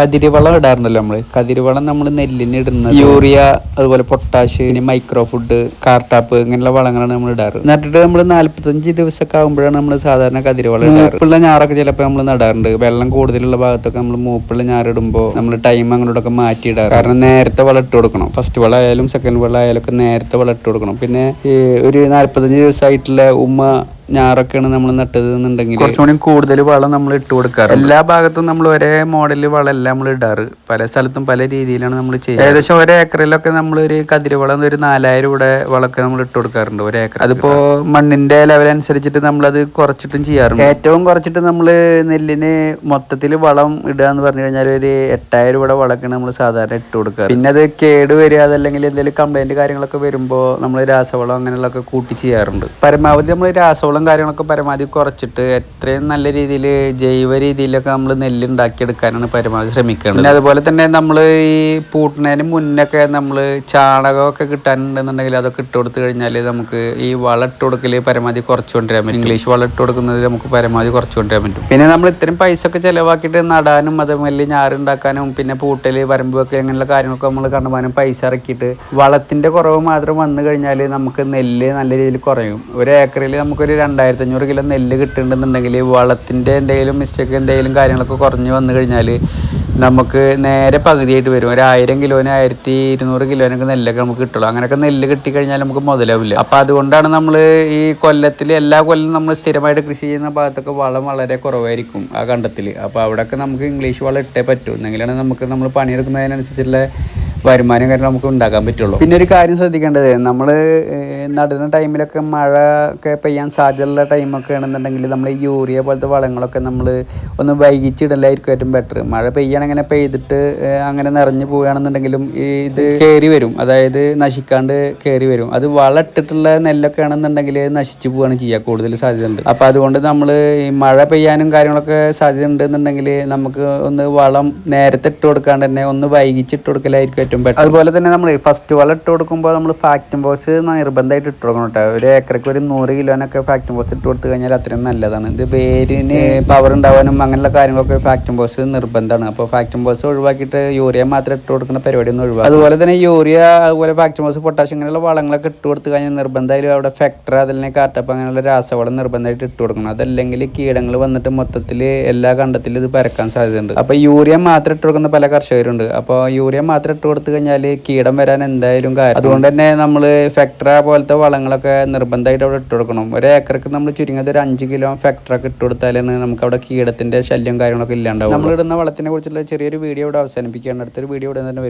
കതിരിവളം ഇടാറുണ്ടല്ലോ നമ്മൾ. കതിരിവളം നമ്മൾ നെല്ലിന് ഇടുന്നത്. യൂറിയ അതുപോലെ പൊട്ടാഷ് പിന്നെ മൈക്രോ ഫുഡ് കാർട്ടാപ്പ് ഇങ്ങനെയുള്ള വളങ്ങളാണ് നമ്മൾ ഇടാറ്. നട്ടിട്ട് നമ്മൾ നാല്പത്തഞ്ച് ദിവസമൊക്കെ ആകുമ്പോഴാണ് നമ്മൾ സാധാരണ കതിരിവളം ഇടാറ്. മൂപ്പുള്ള ഞാറൊക്കെ ചിലപ്പോൾ നമ്മൾ നടാറുണ്ട്. വെള്ളം കൂടുതലുള്ള ഭാഗത്തൊക്കെ നമ്മൾ മൂപ്പുള്ള ഞാറിടുമ്പോൾ നമ്മൾ ടൈം അങ്ങോട്ടൊക്കെ മാറ്റി ഇടാറ്. കാരണം നേരത്തെ വളം ഇട്ട് കൊടുക്കണം. ഫസ്റ്റ് വളം ആയാലും സെക്കൻഡ് വളം ആയാലും ഒക്കെ നേരത്തെ വളം ഇട്ട് കൊടുക്കണം. പിന്നെ ഒരു നാല്പത്തഞ്ച് ദിവസമായിട്ടുള്ള ഉമ്മ ഞാറൊക്കെയാണ് നമ്മൾ നട്ടത് എന്നുണ്ടെങ്കിൽ കുറച്ചുകൂടി കൂടുതൽ വളം നമ്മൾ ഇട്ട് കൊടുക്കാറ് എല്ലാ ഭാഗത്തും നമ്മൾ ഒരേ മോഡലിൽ എല്ലാം നമ്മൾ ഇടാറ്. പല സ്ഥലത്തും പല രീതിയിലാണ് നമ്മൾ ചെയ്യുന്നത് ഏകദേശം ഒരു ഏക്കറിലൊക്കെ നമ്മൾ ഒരു കതിരവളം ഒരു നാലായിരം കൂടെ വളമൊക്കെ നമ്മൾ ഇട്ട് കൊടുക്കാറുണ്ട് ഒരു ഏക്കർ അതിപ്പോ മണ്ണിന്റെ ലെവൽ അനുസരിച്ചിട്ട് നമ്മൾ അത് കുറച്ചിട്ടും ചെയ്യാറുണ്ട്. ഏറ്റവും കുറച്ചിട്ട് നമ്മൾ നെല്ലിന് മൊത്തത്തിൽ വളം ഇടുക എന്ന് പറഞ്ഞു കഴിഞ്ഞാൽ ഒരു എട്ടായിരം രൂപയുടെ വളമൊക്കെയാണ് നമ്മൾ സാധാരണ ഇട്ട് കൊടുക്കാറ്. പിന്നെ അത് കേട് വരിക അതല്ലെങ്കിൽ എന്തെങ്കിലും കംപ്ലൈന്റ് കാര്യങ്ങളൊക്കെ വരുമ്പോൾ നമ്മൾ രാസവളം അങ്ങനെയുള്ളതൊക്കെ കൂട്ടി ചെയ്യാറുണ്ട്. പരമാവധി നമ്മൾ രാസവളം കാര്യങ്ങളൊക്കെ പരമാവധി കുറച്ചിട്ട് എത്രയും നല്ല രീതിയിൽ ജൈവ രീതിയിലൊക്കെ നമ്മൾ നെല്ല് ഉണ്ടാക്കിയെടുക്കാനാണ് പരമാവധി ശ്രമിക്കുന്നത് പിന്നെ അതുപോലെ തന്നെ നമ്മൾ ഈ പൂട്ടുന്നതിന് മുന്നൊക്കെ നമ്മൾ ചാണകമൊക്കെ കിട്ടാനുണ്ടെന്നുണ്ടെങ്കിൽ അതൊക്കെ ഇട്ട് കൊടുത്തു കഴിഞ്ഞാൽ നമുക്ക് ഈ വളം ഇട്ട് കൊടുക്കൽ പരമാവധി കുറച്ച് കൊണ്ടുവരാൻ പറ്റും. ഇംഗ്ലീഷ് വളം ഇട്ട് കൊടുക്കുന്നത് നമുക്ക് പരമാവധി കുറച്ച് കൊണ്ടുവരാൻ പറ്റും. പിന്നെ നമ്മൾ ഇത്രയും പൈസ ഒക്കെ ചിലവാക്കിയിട്ട് നടാനും അതേപോലെ ഞാറുണ്ടാക്കാനും പിന്നെ പൂട്ടൽ വരമ്പ് വെക്കൽ അങ്ങനെയുള്ള കാര്യങ്ങളൊക്കെ നമ്മൾ കണ്ടുപോകാനും പൈസ ഇറക്കിയിട്ട് വളത്തിന്റെ കുറവ് മാത്രം വന്നു കഴിഞ്ഞാൽ നമുക്ക് നെല്ല് നല്ല രീതിയിൽ കുറയും. ഒരു ഏക്കറിൽ നമുക്കൊരു രണ്ടായിരത്തി അഞ്ഞൂറ് കിലോ നെല്ല് കിട്ടുന്നുണ്ടെന്നുണ്ടെങ്കിൽ വളത്തിന്റെ എന്തെങ്കിലും മിസ്റ്റേക്ക് എന്തെങ്കിലും കാര്യങ്ങളൊക്കെ കുറഞ്ഞ് വന്നു കഴിഞ്ഞാൽ നമുക്ക് നേരെ പകുതിയായിട്ട് വരും. ഒരു ആയിരം കിലോന് ആയിരത്തി ഇരുന്നൂറ് കിലോനൊക്കെ നെല്ലൊക്കെ നമുക്ക് കിട്ടുള്ളൂ. അങ്ങനെയൊക്കെ നെല്ല് കിട്ടിക്കഴിഞ്ഞാൽ നമുക്ക് മുതലാവില്ല. അപ്പം അതുകൊണ്ടാണ് നമ്മൾ ഈ കൊല്ലത്തിൽ എല്ലാ കൊല്ലം നമ്മൾ സ്ഥിരമായിട്ട് കൃഷി ചെയ്യുന്ന ഭാഗത്തൊക്കെ വളം വളരെ കുറവായിരിക്കും ആ കണ്ടത്തിൽ. അപ്പോൾ അവിടെയൊക്കെ നമുക്ക് ഇംഗ്ലീഷ് വളം ഇട്ടേ പറ്റൂ. എന്നെങ്കിലാണ് നമുക്ക് നമ്മൾ പണിയെടുക്കുന്നതിനനുസരിച്ചുള്ള വരുമാനം കാര്യം നമുക്ക് ഉണ്ടാക്കാൻ പറ്റുള്ളൂ. പിന്നെ ഒരു കാര്യം ശ്രദ്ധിക്കേണ്ടത് നമ്മൾ നടുന്ന ടൈമിലൊക്കെ മഴ ഒക്കെ പെയ്യാൻ സാധ്യതയുള്ള ടൈമൊക്കെ ആണെന്നുണ്ടെങ്കിൽ നമ്മൾ ഈ യൂറിയ പോലത്തെ വളങ്ങളൊക്കെ നമ്മൾ ഒന്ന് വൈകിച്ചിടലായിരിക്കും ഏറ്റവും ബെറ്റർ മഴ പെയ്യാണെങ്കിലും പെയ്തിട്ട് അങ്ങനെ നിറഞ്ഞു പോവുകയാണെന്നുണ്ടെങ്കിലും ഈ ഇത് കയറി വരും. അതായത് നശിക്കാണ്ട് കയറി വരും. അത് വളട്ടിട്ടുള്ള നെല്ലൊക്കെ ആണെന്നുണ്ടെങ്കിൽ നശിച്ചു പോവുകയാണ് ചെയ്യുക കൂടുതൽ സാധ്യതയുണ്ട്. അപ്പോൾ അതുകൊണ്ട് നമ്മൾ ഈ മഴ പെയ്യാനും കാര്യങ്ങളൊക്കെ സാധ്യത ഉണ്ടെന്നുണ്ടെങ്കിൽ നമുക്ക് ഒന്ന് വളം നേരത്തെ ഇട്ട് കൊടുക്കാണ്ട് തന്നെ ഒന്ന് വൈകിച്ചിട്ട് കൊടുക്കലായിരിക്കും ഏറ്റവും ബെറ്റർ അതുപോലെ തന്നെ നമ്മൾ ഫസ്റ്റ് വളം ഇട്ട് കൊടുക്കുമ്പോൾ നമ്മൾ ഫാക്ടം ബോക്സ് നിർബന്ധമായിട്ട് ഇട്ട് കൊടുക്കണം കേട്ടോ. ഒരു ഏക്കറയ്ക്ക് ഒരു നൂറ് കിലോനൊക്കെ ഫാക്ടം ബോക്സ് ഇട്ട് കൊടുത്തു കഴിഞ്ഞാൽ അത്രയും നല്ലതാണ്. ഇത് വേരിന് പവർ ഉണ്ടാവാനും അങ്ങനെയുള്ള കാര്യങ്ങളൊക്കെ ഫാക്ടം ബോക്സ് നിർബന്ധമാണ്. അപ്പോൾ ഫാക്ടം ബോക്സ് ഒഴിവാക്കിയിട്ട് യൂറിയ മാത്രം ഇട്ട് കൊടുക്കുന്ന പരിപാടി ഒന്നും ഒഴിവാക്കും അതുപോലെ തന്നെ യൂറിയ അതുപോലെ ഫാക്ടം ബോക്സ് പൊട്ടാഷ്യം ഇങ്ങനെയുള്ള വളങ്ങളൊക്കെ ഇട്ട് കൊടുത്തു കഴിഞ്ഞാൽ നിർബന്ധമായാലും അവിടെ ഫെക്ടർ അതിനെ കാട്ടപ്പ് അങ്ങനെയുള്ള രാസവളം നിർബന്ധമായിട്ട് ഇട്ട് കൊടുക്കണം. അതല്ലെങ്കിൽ കീടങ്ങൾ വന്നിട്ട് മൊത്തത്തിൽ എല്ലാ കണ്ടത്തിലും ഇത് പരക്കാൻ സാധ്യതയുണ്ട്. അപ്പോൾ യൂറിയ മാത്രം ഇട്ട് കൊടുക്കുന്ന പല കർഷകരുണ്ട്. അപ്പോൾ യൂറിയ മാത്രം ഇട്ട് കൊടുത്തു കഴിഞ്ഞാൽ കീടം വരാൻ എന്തായാലും കാര്യം അതുകൊണ്ട് തന്നെ നമ്മൾ ഫെക്ടറ പോലത്തെ വളങ്ങളൊക്കെ നിർബന്ധമായിട്ട് അവിടെ ഇട്ട് കൊടുക്കണം. ഒരു ഏക്കർക്ക് നമ്മൾ ചുരുങ്ങിയത് ഒരു അഞ്ച് കിലോ ഫെക്ടറൊക്കെ ഇട്ട് കൊടുത്താലാണ് നമുക്ക് അവിടെ കീടത്തിന്റെ ശല്യം കാര്യങ്ങളൊക്കെ ഇല്ലാണ്ടാവും നമ്മൾ ഇടുന്ന വളത്തിനെ കുറിച്ചുള്ള ചെറിയൊരു വീഡിയോ ഇവിടെ അവസാനിപ്പിക്കുകയാണ്. അടുത്തൊരു വീഡിയോ ഇവിടെ തന്നെ